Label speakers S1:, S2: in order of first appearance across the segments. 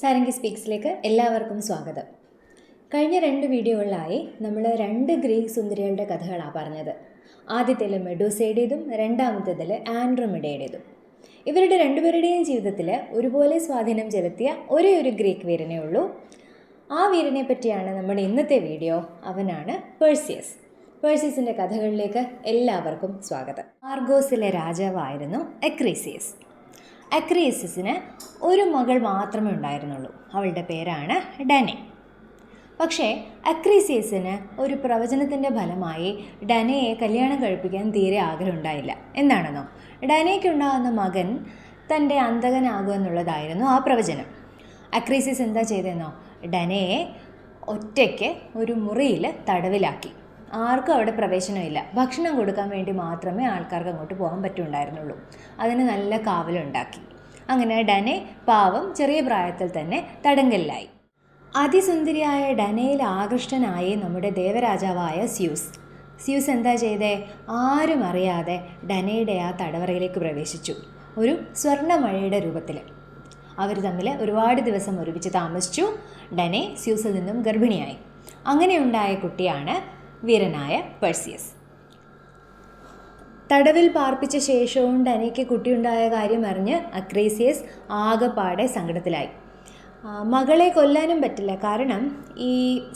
S1: സാരംഗി സ്പീക്സിലേക്ക് എല്ലാവർക്കും സ്വാഗതം. കഴിഞ്ഞ രണ്ട് വീഡിയോകളിലായി നമ്മൾ രണ്ട് ഗ്രീക്ക് സുന്ദരികളുടെ കഥകളാണ് പറഞ്ഞത്. ആദ്യത്തിൽ മെഡൂസയുടേതും രണ്ടാമത്തേതിൽ ആൻഡ്രോമിഡയുടേതും. ഇവരുടെ രണ്ടുപേരുടെയും ജീവിതത്തിൽ ഒരുപോലെ സ്വാധീനം ചെലുത്തിയ ഒരേ ഒരു ഗ്രീക്ക് വീരനേ ഉള്ളൂ. ആ വീരനെ പറ്റിയാണ് നമ്മുടെ ഇന്നത്തെ വീഡിയോ. അവനാണ് പേഴ്സിയസ് പേഴ്സിയസിന്റെ കഥകളിലേക്ക് എല്ലാവർക്കും സ്വാഗതം. ആർഗോസിലെ രാജാവായിരുന്നു എക്രീസിയസ്. അക്രീസിന് ഒരു മകൾ മാത്രമേ ഉണ്ടായിരുന്നുള്ളൂ. അവളുടെ പേരാണ് ഡനെ. പക്ഷേ അക്രീസിയസിന് ഒരു പ്രവചനത്തിന്റെ ഫലമായി ഡനയെ കല്യാണം കഴിപ്പിക്കാൻ തീരെ ആഗ്രഹമുണ്ടായില്ല എന്താണെന്നോ? ഡനയ്ക്കുണ്ടാകുന്ന മകൻ തന്റെ അന്തകനാകുമെന്നുള്ളതായിരുന്നു ആ പ്രവചനം. അക്രീസിയസ് എന്താ ചെയ്തെന്നോ ഡനയെ ഒറ്റയ്ക്ക് ഒരു മുറിയിൽ തടവിലാക്കി. ആർക്കും അവിടെ പ്രവേശനമില്ല. ഭക്ഷണം കൊടുക്കാൻ വേണ്ടി മാത്രമേ ആൾക്കാർക്ക് അങ്ങോട്ട് പോകാൻ പറ്റുണ്ടായിരുന്നുള്ളൂ. അതിന് നല്ല കാവലുണ്ടാക്കി. അങ്ങനെ ഡനെ പാവം ചെറിയ പ്രായത്തിൽ തന്നെ തടങ്കലിലായി. അതിസുന്ദരിയായ ഡനയിൽ ആകൃഷ്ടനായി നമ്മുടെ ദേവരാജാവായ സ്യൂസ്. സ്യൂസ് എന്താ ചെയ്തേ? ആരും അറിയാതെ ഡനയുടെ ആ തടവറയിലേക്ക് പ്രവേശിച്ചു. ഒരു സ്വർണമഴയുടെ രൂപത്തിൽ അവർ തമ്മിൽ ഒരുപാട് ദിവസം ഒരുമിച്ച് താമസിച്ചു. ഡനെ സ്യൂസിൽ നിന്നും ഗർഭിണിയായി. അങ്ങനെയുണ്ടായ കുട്ടിയാണ് വീരനായ പെർസിയസ്. തടവിൽ പാർപ്പിച്ച ശേഷവും ഡനയ്ക്ക് കുട്ടിയുണ്ടായ കാര്യം അറിഞ്ഞ് അക്രേസിയസ് ആകെപ്പാടെ സങ്കടത്തിലായി. മകളെ കൊല്ലാനും പറ്റില്ല. കാരണം ഈ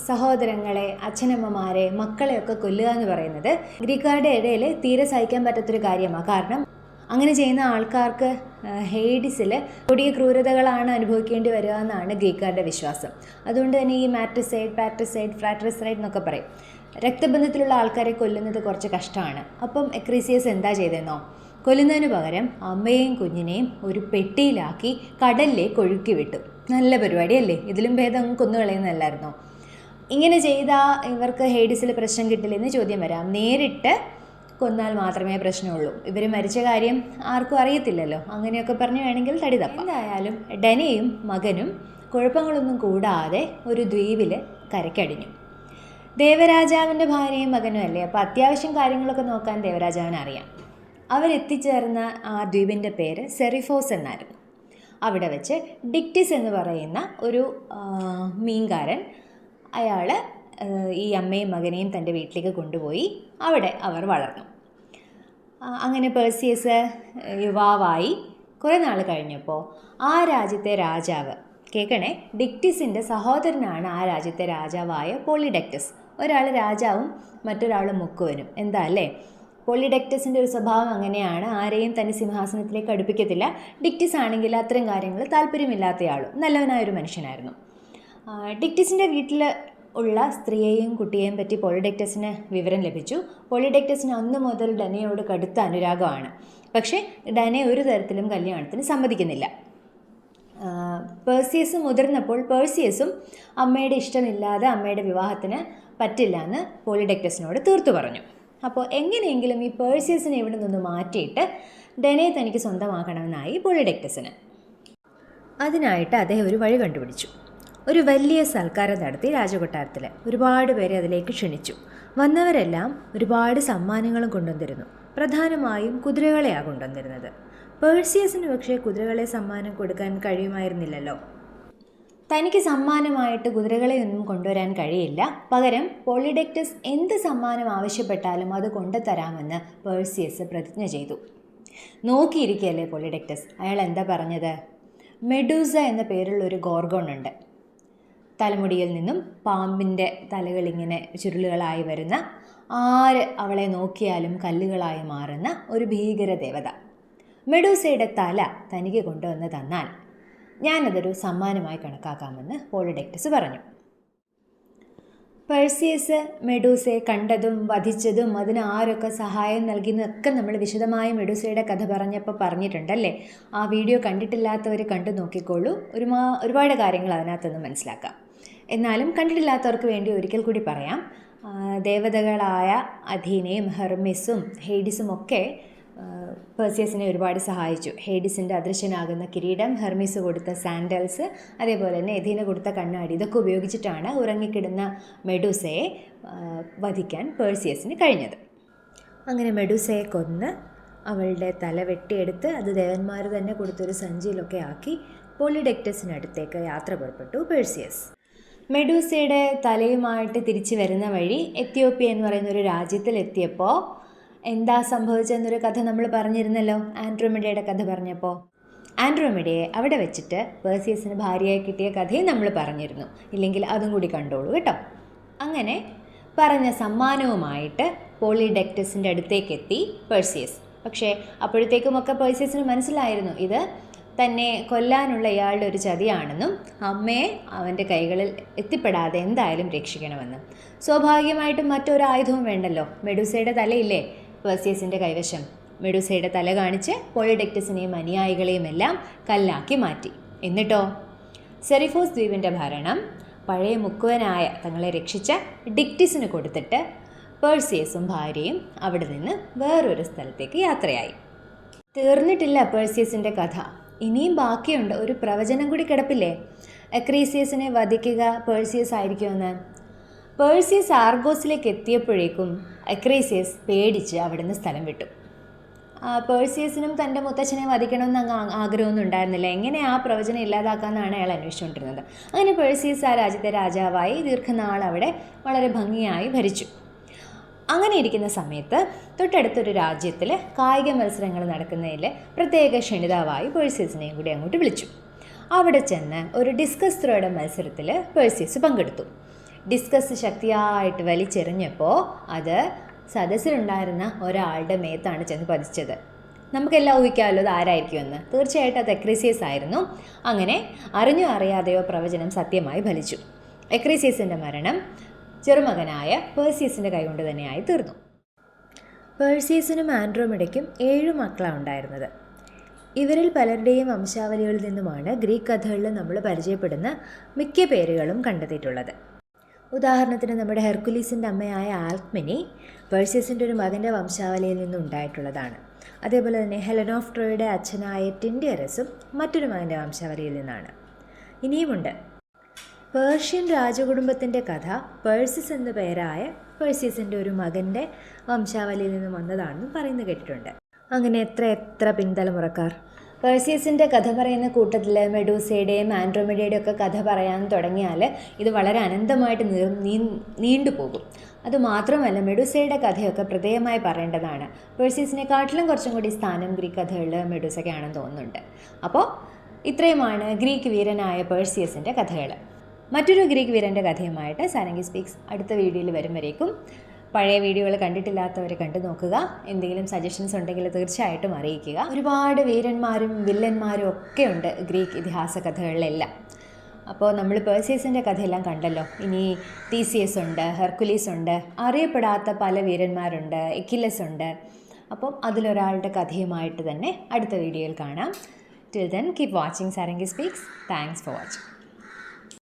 S1: സഹോദരങ്ങളെ അച്ഛനമ്മമാരെ മക്കളെയൊക്കെ കൊല്ലുക എന്ന് പറയുന്നത് ഗ്രീക്കാരുടെ ഇടയിൽ തീരെ സഹിക്കാൻ പറ്റാത്തൊരു കാര്യമാണ് കാരണം അങ്ങനെ ചെയ്യുന്ന ആൾക്കാർക്ക് ഹെയ്ഡിസിൽ കൊടിയ ക്രൂരതകളാണ് അനുഭവിക്കേണ്ടി വരിക എന്നാണ് ഗ്രീക്കാരുടെ വിശ്വാസം. അതുകൊണ്ട് തന്നെ ഈ മാട്രിസൈഡ് പാട്രിസൈഡ് ഫ്രാട്രിസൈഡ് എന്നൊക്കെ പറയും. രക്തബന്ധത്തിലുള്ള ആൾക്കാരെ കൊല്ലുന്നത് കുറച്ച് കഷ്ടമാണ്. അപ്പം എക്രീസിയസ് എന്താ ചെയ്തെന്നോ കൊല്ലുന്നതിന് പകരം അമ്മയെയും കുഞ്ഞിനെയും ഒരു പെട്ടിയിലാക്കി കടലിലേക്ക് കൊഴുക്കി വിട്ടു. നല്ല പരിപാടിയല്ലേ? ഇതിലും ഭേദം അങ്ങ് കൊന്നുകളയുന്നതല്ലായിരുന്നോ ഇങ്ങനെ ചെയ്താൽ ഇവർക്ക് ഹേഡിസിൽ പ്രശ്നം കിട്ടില്ലെന്ന് ചോദ്യം വരാം. നേരിട്ട് കൊന്നാൽ മാത്രമേ പ്രശ്നമുള്ളൂ. ഇവർ മരിച്ച കാര്യം ആർക്കും അറിയത്തില്ലല്ലോ. അങ്ങനെയൊക്കെ പറഞ്ഞു വേണമെങ്കിൽ തടിതപ്പ തപ്പാം. എന്തായാലും ഡനയും മകനും കുഴപ്പങ്ങളൊന്നും കൂടാതെ ഒരു ദ്വീപിൽ കരക്കടിഞ്ഞു ദേവരാജാവിന്റെ ഭാര്യയും മകനും അല്ലേ? അപ്പോൾ അത്യാവശ്യം കാര്യങ്ങളൊക്കെ നോക്കാൻ ദേവരാജാവിന് അറിയാം. അവരെത്തിച്ചേർന്ന ആ ദ്വീപിന്റെ പേര് സെറിഫോസ് എന്നായിരുന്നു. അവിടെ വെച്ച് ഡിക്റ്റിസ് എന്ന് പറയുന്ന ഒരു മീൻകാരൻ അയാൾ ഈ അമ്മയും മകനെയും തന്റെ വീട്ടിലേക്ക് കൊണ്ടുപോയി അവിടെ അവർ വളർന്നു. അങ്ങനെ പേഴ്സിയസ് യുവാവായി കുറേ നാൾ കഴിഞ്ഞപ്പോൾ ആ രാജ്യത്തെ രാജാവ് കേൾക്കണേ? ഡിക്റ്റിസിന്റെ സഹോദരനാണ് ആ രാജ്യത്തെ രാജാവായ പോളിഡക്റ്റസ്. ഒരാൾ രാജാവും മറ്റൊരാൾ മുക്കുവനും. എന്താ അല്ലേ? പോളിഡക്റ്റസിന്റെ ഒരു സ്വഭാവം അങ്ങനെയാണ്. ആരെയും തന്റെ സിംഹാസനത്തിലേക്ക് അടുപ്പിക്കത്തില്ല. ഡിക്റ്റിസ് ആണെങ്കിൽ അത്തരം കാര്യങ്ങൾ താല്പര്യമില്ലാത്തയാളും നല്ലവനായൊരു മനുഷ്യനായിരുന്നു. ഡിക്റ്റിസിന്റെ വീട്ടിൽ ഉള്ള സ്ത്രീയെയും കുട്ടിയെയും പറ്റി പോളിഡക്റ്റസിന് വിവരം ലഭിച്ചു. പോളിഡക്റ്റസിന് അന്ന് മുതൽ ഡനയോട് കടുത്ത അനുരാഗമാണ്. പക്ഷേ ഡനെ ഒരു തരത്തിലും കല്യാണത്തിന് സമ്മതിക്കുന്നില്ല. പേഴ്സിയസ് മുതിർന്നപ്പോൾ പേഴ്സിയസും അമ്മയുടെ ഇഷ്ടമില്ലാതെ അമ്മയുടെ വിവാഹത്തിന് പറ്റില്ല എന്ന് പോളിഡക്റ്റസിനോട് തീർത്തു പറഞ്ഞു. അപ്പോൾ എങ്ങനെയെങ്കിലും ഈ പേഴ്സിയസിനെ ഇവിടെ നിന്ന് മാറ്റിയിട്ട് ഡനയെ തനിക്ക് സ്വന്തമാക്കണമെന്നായി പോളിഡക്റ്റസിന് അതിനായിട്ട് അദ്ദേഹം ഒരു വഴി കണ്ടുപിടിച്ചു. ഒരു വലിയ സൽക്കാരം നടത്തി രാജകൊട്ടാരത്തിൽ ഒരുപാട് പേരെ അതിലേക്ക് ക്ഷണിച്ചു. വന്നവരെല്ലാം ഒരുപാട് സമ്മാനങ്ങളും കൊണ്ടുവന്നിരുന്നു. പ്രധാനമായും കുതിരകളെയാണ് കൊണ്ടുവന്നിരുന്നത്. പേഴ്സിയസിന് പക്ഷേ കുതിരകളെ സമ്മാനം കൊടുക്കാൻ കഴിയുമായിരുന്നില്ലല്ലോ. തനിക്ക് സമ്മാനമായിട്ട് കുതിരകളെയൊന്നും കൊണ്ടുവരാൻ കഴിയില്ല. പകരം പോളിഡക്റ്റസ് എന്ത് സമ്മാനം ആവശ്യപ്പെട്ടാലും അത് കൊണ്ടുതരാമെന്ന് പേഴ്സിയസ് പ്രതിജ്ഞ ചെയ്തു. നോക്കിയിരിക്കുകയല്ലേ പോളിഡക്റ്റസ് അയാൾ എന്താ പറഞ്ഞത്? മെഡൂസ എന്ന പേരുള്ള ഒരു ഗോർഗോൺ ഉണ്ട് തലമുടിയിൽ നിന്നും പാമ്പിന്റെ തലകളിങ്ങനെ ചുരുളുകളായി വരുന്ന ആര് അവളെ നോക്കിയാലും കല്ലുകളായി മാറുന്ന ഒരു ഭീകര ദേവത മെഡൂസയുടെ തല തനിക്ക് കൊണ്ടുവന്ന് തന്നാൽ ഞാനതൊരു സമ്മാനമായി കണക്കാക്കാമെന്ന് പോളിഡെക്ടസ് പറഞ്ഞു. പേഴ്സിയസ് മെഡൂസയെ കണ്ടതും വധിച്ചതും അതിന് ആരൊക്കെ സഹായം നൽകിയെന്നൊക്കെ നമ്മൾ വിശദമായി മെഡൂസയുടെ കഥ പറഞ്ഞപ്പോൾ പറഞ്ഞിട്ടുണ്ടല്ലേ? ആ വീഡിയോ കണ്ടിട്ടില്ലാത്തവർ കണ്ടു നോക്കിക്കോളൂ. ഒരുമാ ഒരുപാട് കാര്യങ്ങൾ അതിനകത്തുനിന്ന് മനസ്സിലാക്കാം. എന്നാലും കണ്ടിട്ടില്ലാത്തവർക്ക് വേണ്ടി ഒരിക്കൽ കൂടി പറയാം. ദേവതകളായ അധീനയും ഹെർമിസും ഹെയ്ഡിസും ഒക്കെ പേഴ്സ്യസിനെ ഒരുപാട് സഹായിച്ചു. ഹേഡിസിന്റെ അദൃശ്യനാകുന്ന കിരീടം ഹെർമിസ് കൊടുത്ത സാൻഡൽസ് അതേപോലെ തന്നെ എഥീന കൊടുത്ത കണ്ണാടി ഇതൊക്കെ ഉപയോഗിച്ചിട്ടാണ് ഉറങ്ങിക്കിടുന്ന മെഡൂസയെ വധിക്കാൻ പേഴ്സിയസിന് കഴിഞ്ഞത്. അങ്ങനെ മെഡൂസയെ കൊന്ന് അവളുടെ തല വെട്ടിയെടുത്ത് അത് ദേവന്മാർ തന്നെ കൊടുത്തൊരു സഞ്ചിയിലൊക്കെ ആക്കി പോളിഡെക്റ്റസിനടുത്തേക്ക് യാത്ര പുറപ്പെട്ടു പേഴ്സിയസ് മെഡൂസയുടെ തലയുമായിട്ട് തിരിച്ചു വരുന്ന വഴി എത്യോപ്യ എന്ന് പറയുന്ന ഒരു രാജ്യത്തിലെത്തിയപ്പോൾ എന്താ സംഭവിച്ചെന്നൊരു കഥ നമ്മൾ പറഞ്ഞിരുന്നല്ലോ. ആൻഡ്രോമിഡയുടെ കഥ പറഞ്ഞപ്പോൾ ആൻഡ്രോമിഡയെ അവിടെ വെച്ചിട്ട് പേഴ്സിയസിന് ഭാര്യയായി കിട്ടിയ കഥയും നമ്മൾ പറഞ്ഞിരുന്നു. ഇല്ലെങ്കിൽ അതും കൂടി കണ്ടോളൂ കേട്ടോ. അങ്ങനെ പറഞ്ഞ സമ്മാനവുമായിട്ട് പോളിഡെക്ടസിന്റെ അടുത്തേക്ക് എത്തി പേഴ്സിയസ് പക്ഷേ അപ്പോഴത്തേക്കുമൊക്കെ പേഴ്സിയസിന് മനസ്സിലായിരുന്നു ഇത് തന്നെ കൊല്ലാനുള്ള ഇയാളുടെ ഒരു ചതിയാണെന്നും അമ്മയെ അവന്റെ കൈകളിൽ എത്തിപ്പെടാതെ എന്തായാലും രക്ഷിക്കണമെന്നും. സ്വാഭാവികമായിട്ടും മറ്റൊരു ആയുധവും വേണ്ടല്ലോ. മെഡൂസയുടെ തലയില്ലേ? പേഴ്സിയസിന്റെ കൈവശം. മെഡൂസയുടെ തല കാണിച്ച് പോളിഡെക്ടസിനെയും അനുയായികളെയും എല്ലാം കല്ലാക്കി മാറ്റി. എന്നിട്ടോ? സെറിഫോസ് ദ്വീപിന്റെ ഭരണം പഴയ മുക്കുവനായ തങ്ങളെ രക്ഷിച്ച ഡിക്റ്റിസിന് കൊടുത്തിട്ട് പേഴ്സിയസും ഭാര്യയും അവിടെ നിന്ന് വേറൊരു സ്ഥലത്തേക്ക് യാത്രയായി. തീർന്നിട്ടില്ല പേഴ്സിയസിന്റെ കഥ. ഇനിയും ബാക്കിയുണ്ട്. ഒരു പ്രവചനം കൂടി കിടപ്പില്ലേ? എക്രീസിയസിനെ വധിക്കുക പേഴ്സിയസ് ആയിരിക്കുമെന്ന്. പേഴ്സിയസ് ആർഗോസിലേക്ക് എത്തിയപ്പോഴേക്കും എക്രീസിയസ് പേടിച്ച് അവിടുന്ന് സ്ഥലം വിട്ടു. പേഴ്സിയസിനും തന്റെ മുത്തച്ഛനെ വധിക്കണമെന്ന് അങ്ങ് ആഗ്രഹമൊന്നും ഉണ്ടായിരുന്നില്ല. എങ്ങനെ ആ പ്രവചനം ഇല്ലാതാക്കാമെന്നാണ് അയാൾ അന്വേഷിച്ചുകൊണ്ടിരുന്നത്. അങ്ങനെ പേഴ്സിയസ് ആ രാജ്യത്തെ രാജാവായി ദീർഘനാൾ അവിടെ വളരെ ഭംഗിയായി ഭരിച്ചു. അങ്ങനെ ഇരിക്കുന്ന സമയത്ത് തൊട്ടടുത്തൊരു രാജ്യത്തിൽ കായിക മത്സരങ്ങൾ നടക്കുന്നതിൽ പ്രത്യേക ക്ഷണിതാവായി പേഴ്സീസിനെയും കൂടി അങ്ങോട്ട് വിളിച്ചു. അവിടെ ചെന്ന് ഒരു ഡിസ്കസ് ത്രോയുടെ മത്സരത്തിൽ പേഴ്സീസ് പങ്കെടുത്തു. ഡിസ്കസ് ശക്തിയായിട്ട് വലിച്ചെറിഞ്ഞപ്പോൾ അത് സദസ്സിലുണ്ടായിരുന്ന ഒരാളുടെ മേത്താണ് ചെന്ന് പതിച്ചത്. നമുക്കെല്ലാം ഊഹിക്കാമല്ലോ അത് ആരായിരിക്കുമെന്ന്. തീർച്ചയായിട്ടും അത് എക്രീസിയസ് ആയിരുന്നു. അങ്ങനെ അറിഞ്ഞോ അറിയാതെയോ പ്രവചനം സത്യമായി ഫലിച്ചു. എക്രീസിയസിന്റെ മരണം ചെറുമകനായ പേഴ്സിയസിന്റെ കൈകൊണ്ട് തന്നെയായി തീർന്നു. പേഴ്സിയസിനും ആൻഡ്രോമിഡയ്ക്കും ഏഴു മക്കളാണ് ഉണ്ടായിരുന്നത്. ഇവരിൽ പലരുടെയും വംശാവലികളിൽ നിന്നുമാണ് ഗ്രീക്ക് കഥകളിൽ നമ്മൾ പരിചയപ്പെടുന്ന മിക്ക പേരുകളും കണ്ടെത്തിയിട്ടുള്ളത്. ഉദാഹരണത്തിന് നമ്മുടെ ഹെർക്കുലീസിന്റെ അമ്മയായ ആൽക്മിനി പേഴ്സീസിന്റെ ഒരു മകന്റെ വംശാവലിയിൽ നിന്നുണ്ടായിട്ടുള്ളതാണ് അതേപോലെ തന്നെ ഹെലൻ ഓഫ് ട്രോയുടെ അച്ഛനായ ടിൻഡിയറസും മറ്റൊരു മകന്റെ വംശാവലിയിൽ നിന്നാണ്. ഇനിയുമുണ്ട്. പേർഷ്യൻ രാജകുടുംബത്തിന്റെ കഥ പേഴ്സിസ് എന്ന പേരായ പേഴ്സിയസിന്റെ ഒരു മകന്റെ വംശാവലിയിൽ നിന്ന് വന്നതാണെന്നും പറയുന്നു കേട്ടിട്ടുണ്ട്. അങ്ങനെ എത്ര എത്ര പിൻതലമുറക്കാർ. പേഴ്സ്യസിന്റെ കഥ പറയുന്ന കൂട്ടത്തിൽ മെഡൂസയുടെയും ആൻഡ്രോമിഡയുടെയും ഒക്കെ കഥ പറയാൻ തുടങ്ങിയാൽ ഇത് വളരെ അനന്തമായിട്ട് നീ നീണ്ടു നീണ്ടുപോകും അതുമാത്രമല്ല മെഡൂസയുടെ കഥയൊക്കെ പ്രത്യേകമായി പറയേണ്ടതാണ്. പേഴ്സ്യസിനെക്കാട്ടിലും കുറച്ചും കൂടി സ്ഥാനം ഗ്രീക്ക് കഥകളിൽ മെഡൂസയ്ക്കാണെന്ന് തോന്നുന്നുണ്ട്. അപ്പോൾ ഇത്രയുമാണ് ഗ്രീക്ക് വീരനായ പേഴ്സിയസിന്റെ കഥകൾ മറ്റൊരു ഗ്രീക്ക് വീരന്റെ കഥയുമായിട്ട് സാരംഗി സ്പീക്സ് അടുത്ത വീഡിയോയിൽ വരും വരേക്കും പഴയ വീഡിയോകൾ കണ്ടിട്ടില്ലാത്തവർ കണ്ടു നോക്കുക. എന്തെങ്കിലും സജഷൻസ് ഉണ്ടെങ്കിൽ തീർച്ചയായിട്ടും അറിയിക്കുക. ഒരുപാട് വീരന്മാരും വില്ലന്മാരും ഒക്കെ ഉണ്ട് ഗ്രീക്ക് ഇതിഹാസ കഥകളിലെല്ലാം. അപ്പോൾ നമ്മൾ പേഴ്സിയസിന്റെ കഥയെല്ലാം കണ്ടല്ലോ. ഇനി തീസിയസ് ഉണ്ട് ഹെർക്കുലീസ് ഉണ്ട് അറിയപ്പെടാത്ത പല വീരന്മാരുണ്ട് എക്കിലസ് ഉണ്ട്. അപ്പം അതിലൊരാളുടെ കഥയുമായിട്ട് തന്നെ അടുത്ത വീഡിയോയിൽ കാണാം. Till then keep watching Sarangi speaks thanks for watching